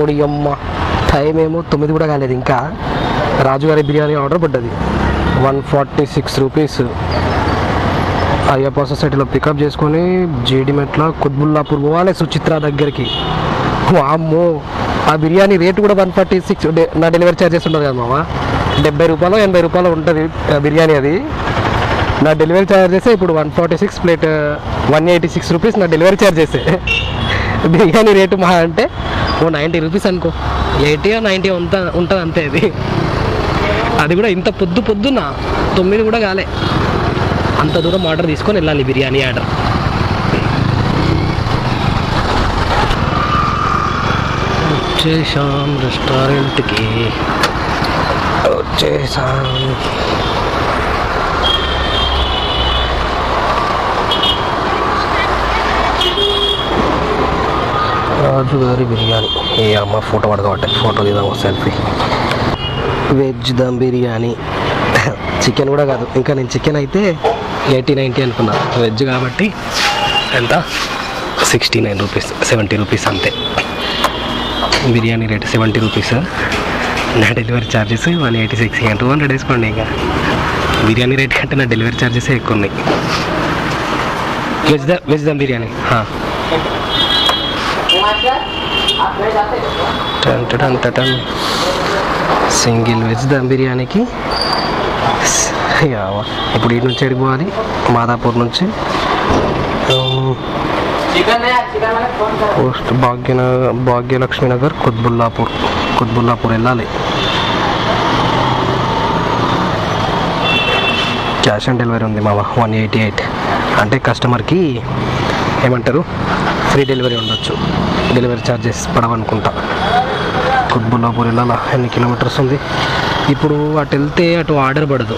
ఓడియమ్మ. Time ఏమో తొమ్మిది కూడా కాలేదు. ఇంకా రాజుగారి బిర్యానీ ఆర్డర్ పడ్డది. One forty six rupees Ayyappa సొసైటీలో పికప్ చేసుకొని జీడిమెట్ల కుత్బుల్లాపూర్ పోవాలి సుచిత్ర దగ్గరికి. వామ్మో ఆ బిర్యానీ రేటు కూడా వన్ ఫార్టీ సిక్స్ నా డెలివరీ ఛార్జెస్ ఉండదు కదా మామ. డెబ్బై రూపాయలు ఎనభై రూపాయలు ఉంటుంది బిర్యానీ అది. నా డెలివరీ ఛార్జెస్ ఇప్పుడు one forty six plate one eighty six rupees నా డెలివరీ ఛార్జెస్ బిర్యానీ రేటు మహా అంటే ఓ నైంటీ రూపీస్ అనుకో. ఎయిటీ నైంటీ ఉంట ఉంటుంది అంతే అది. అది కూడా ఇంత పొద్దు పొద్దున్న తొమ్మిది కూడా కాలే. అంత దూరం ఆర్డర్ తీసుకొని వెళ్ళాలి బిర్యానీ ఆర్డర్. వచ్చేసాం రెస్టారెంట్కి. వచ్చేసాం. రాజుగారి బిర్యానీ. ఏ అమ్మ ఫోటో పడకపోతే ఫోటో తీద్దాం selfie. Veg dum biryani. Chicken కూడా కాదు. ఇంకా నేను చికెన్ అయితే ఎయిటీ నైంటీ అనుకున్నా. వెజ్ కాబట్టి ఎంత? Sixty nine rupees seventy rupees అంతే. Biryani rate seventy rupees. నా delivery charges one eighty six. Two hundred వేసుకోండి ఇంకా. బిర్యానీ రేట్ కంటే నా డెలివరీ ఛార్జెస్ ఎక్కువ ఉన్నాయి. Veg the veg dum biryani హా. టన్ టన్ టన్ టన్. సింగిల్ వెజ్ దమ్ బిర్యానీకి. ఇప్పుడు ఇటు నుంచి ఎడిపోవాలి మాదాపూర్ నుంచి. పోస్ట్ భాగ్యనగర్ భాగ్యలక్ష్మి నగర్ కుత్బుల్లాపూర్ కుత్బుల్లాపూర్ వెళ్ళాలి. క్యాష్ ఆన్ డెలివరీ ఉంది మామ వన్ ఎయిటీ ఎయిట్. అంటే కస్టమర్కి ఏమంటారు? ఫ్రీ డెలివరీ ఉండొచ్చు. డెలివరీ ఛార్జెస్ పడవనుకుంటా. కుత్బుల్లాపూర్ వెళ్ళాలా? ఎన్ని కిలోమీటర్స్ ఉంది? ఇప్పుడు అటు వెళ్తే అటు ఆర్డర్ పడదు.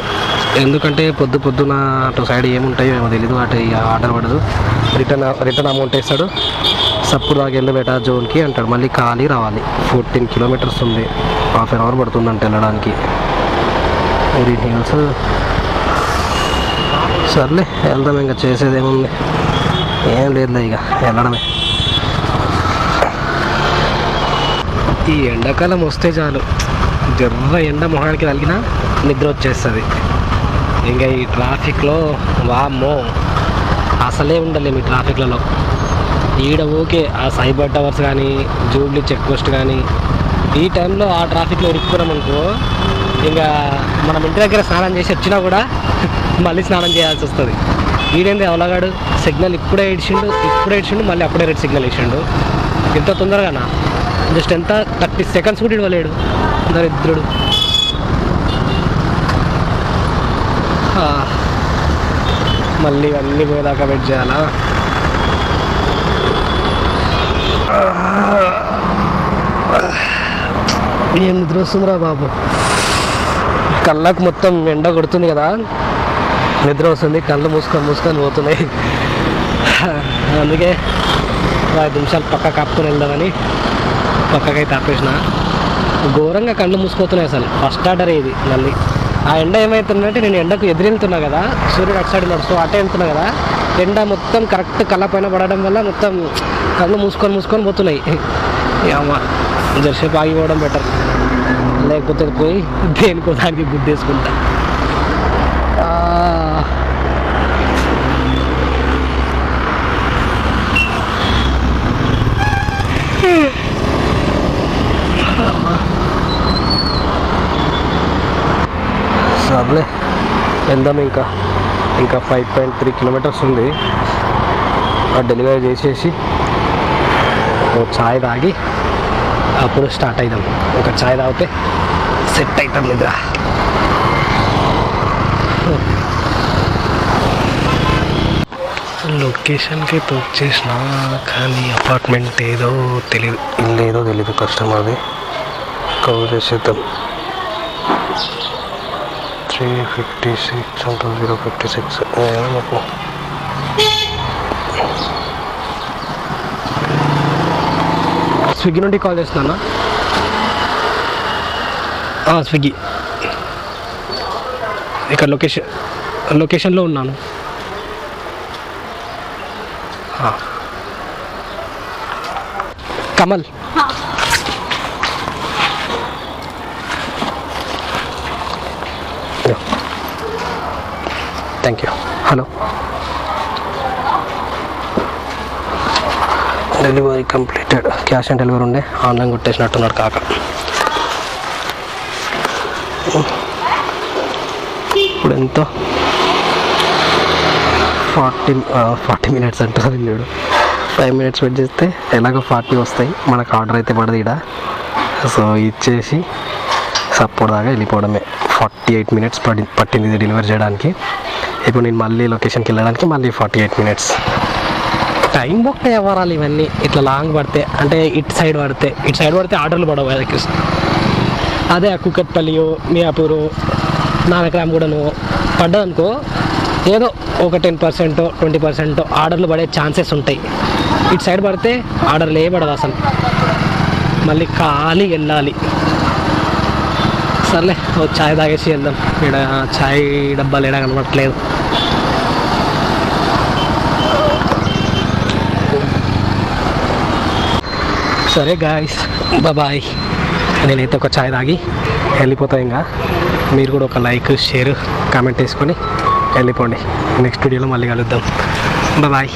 ఎందుకంటే పొద్దు పొద్దున అటు సైడ్ ఏముంటాయో ఏమో తెలీదు అటు ఇక ఆర్డర్ పడదు. రిటర్న్ రిటర్న్ అమౌంట్ వేస్తాడు. సప్పుడు దాకా వెళ్ళి బేటా జోన్కి అంటాడు. మళ్ళీ ఖాళీ రావాలి. ఫోర్టీన్ కిలోమీటర్స్ ఉంది. హాఫ్ అన్ అవర్ పడుతుందంట వెళ్ళడానికి. Green hills. సర్లే వెళ్దాం ఇంకా చేసేది ఏముంది? ఏం లేదులే ఇక వెళ్ళడమే. ఈ ఎండాకాలం వస్తే చాలు. జర్ర ఎండ మొహానికి తగిలినా నిద్ర వచ్చేస్తుంది. ఇంకా ఈ ట్రాఫిక్లో వామ్మో అసలే ఉండలేము ఈ ట్రాఫిక్లలో. ఈడ ఓకే ఆ సైబర్ టవర్స్ కానీ జూబ్లీ చెక్ పోస్ట్ కానీ ఈ టైంలో ఆ ట్రాఫిక్లో ఇరుక్కున్నాం అనుకో ఇంకా మనం ఇంటి దగ్గర స్నానం చేసి వచ్చినా కూడా మళ్ళీ స్నానం చేయాల్సి వస్తుంది. ఈడేంది అవలగాడు? సిగ్నల్ ఇప్పుడే ఇడిచిండు ఇప్పుడే ఇడిచిండు మళ్ళీ అప్పుడే రెడ్ సిగ్నల్ ఇచ్చిండు. ఇంత తొందరగానా? జస్ట్ ఎంత థర్టీ సెకండ్స్ కూడా ఇవ్వలేడు దరిద్రుడు. మళ్ళీ అన్నీ పోయేదాకా వెయిట్ చేయాలా? ఏం నిద్ర వస్తుందిరా బాబు? కళ్ళకు మొత్తం ఎండ కొడుతుంది కదా? నిద్ర వస్తుంది కళ్ళు మూసుకొని మూసుకొని పోతున్నాయి. అందుకే ఐదు నిమిషాలు పక్క కప్పుకొని వెళ్దామని. పక్కకైతే ఆపేసిన ఘోరంగా కళ్ళు మూసుకుపోతున్నాయి అసలు. ఫస్ట్ ఆర్డర్ ఇది మళ్ళీ. ఆ ఎండ ఏమవుతుందంటే నేను ఎండకు ఎదురెళ్తున్నా కదా సూర్యుడు అటు సైడ్ నడుస్తూ అటే వెళ్తున్నా కదా ఎండ మొత్తం కరెక్ట్ కళ్ళ పైన పడడం వల్ల మొత్తం కళ్ళు మూసుకొని మూసుకొని పోతున్నాయి. అమ్మ జర్సేపు ఆగిపోవడం బెటర్ లేకపోతే పోయి దేనికో దానికి గుద్దేసుకుంటా ఆ. సర్లే వెళ్దాం ఇంకా. ఇంకా ఫైవ్ పాయింట్ త్రీ కిలోమీటర్స్ ఉంది. డెలివరీ చేసేసి చాయ్ తాగి అప్పుడు స్టార్ట్ అవుదాం ఒక చాయ్ తాగితే సెట్ అవుతాం నిద్ర. లొకేషన్కి అయితే వచ్చేసిన కానీ అపార్ట్మెంట్ ఏదో తెలియదు ఇల్లు ఏదో తెలియదు కస్టమర్ది కవర్ చేసేద్దాం. త్రీ ఫిఫ్టీ సిక్స్ అంతా జీరో ఫిఫ్టీ సిక్స్ మాకు స్విగ్గీ నుండి కాల్ చేస్తున్నా స్విగ్గీ ఇక్కడ లొకేషన్ లొకేషన్లో ఉన్నాను. Kamal. Thank you hello delivery completed cash on delivery ఉండే. ఆన్లైన్ కొట్టేసినట్టున్నాడు కాక. ఇప్పుడు ఎంతో ఫార్టీ ఫార్టీ మినిట్స్ అంటారు వెళ్ళాడు. ఫైవ్ మినిట్స్ వెయిట్ చేస్తే ఎలాగో ఫార్టీ వస్తాయి. మనకు ఆర్డర్ అయితే పడదు ఇడ సో ఇచ్చేసి సపోర్ట్ దాకా వెళ్ళిపోవడమే. ఫార్టీ ఎయిట్ మినిట్స్ పడి పట్టింది డెలివరీ చేయడానికి. ఇప్పుడు నేను మళ్ళీ లొకేషన్కి వెళ్ళడానికి మళ్ళీ ఫార్టీ ఎయిట్ మినిట్స్. టైం బొక్క వ్యవహారాలు ఇవన్నీ? ఇట్లా లాంగ్ పడితే అంటే ఇటు సైడ్ పడితే ఇటు సైడ్ పడితే ఆర్డర్లు పడవు కదా అదే ఆ కుక్కట్పల్లియో మియాపూరు నానక్రామ్ కూడాను పడ్డదనుకో ఏదో ఒక టెన్ పర్సెంట్ ట్వంటీ పర్సెంట్ ఆర్డర్లు పడే ఛాన్సెస్ ఉంటాయి. ఇటు సైడ్ పడితే ఆర్డర్లు ఏ పడదు అసలు. మళ్ళీ ఖాళీ వెళ్ళాలి. సర్లే ఓ చాయ్ తాగేసి వెళ్దాం. ఇక్కడ చాయ్ డబ్బాలు ఏడా కనపట్లేదు సరే గాయస్ బాబాయ్ నేనైతే ఒక చాయ్ తాగి వెళ్ళిపోతా ఇంకా. మీరు కూడా ఒక లైక్ షేర్ కామెంట్ వేసుకొని వెళ్ళిపోండి. నెక్స్ట్ వీడియోలో మళ్ళీ కలుద్దాం. బాయ్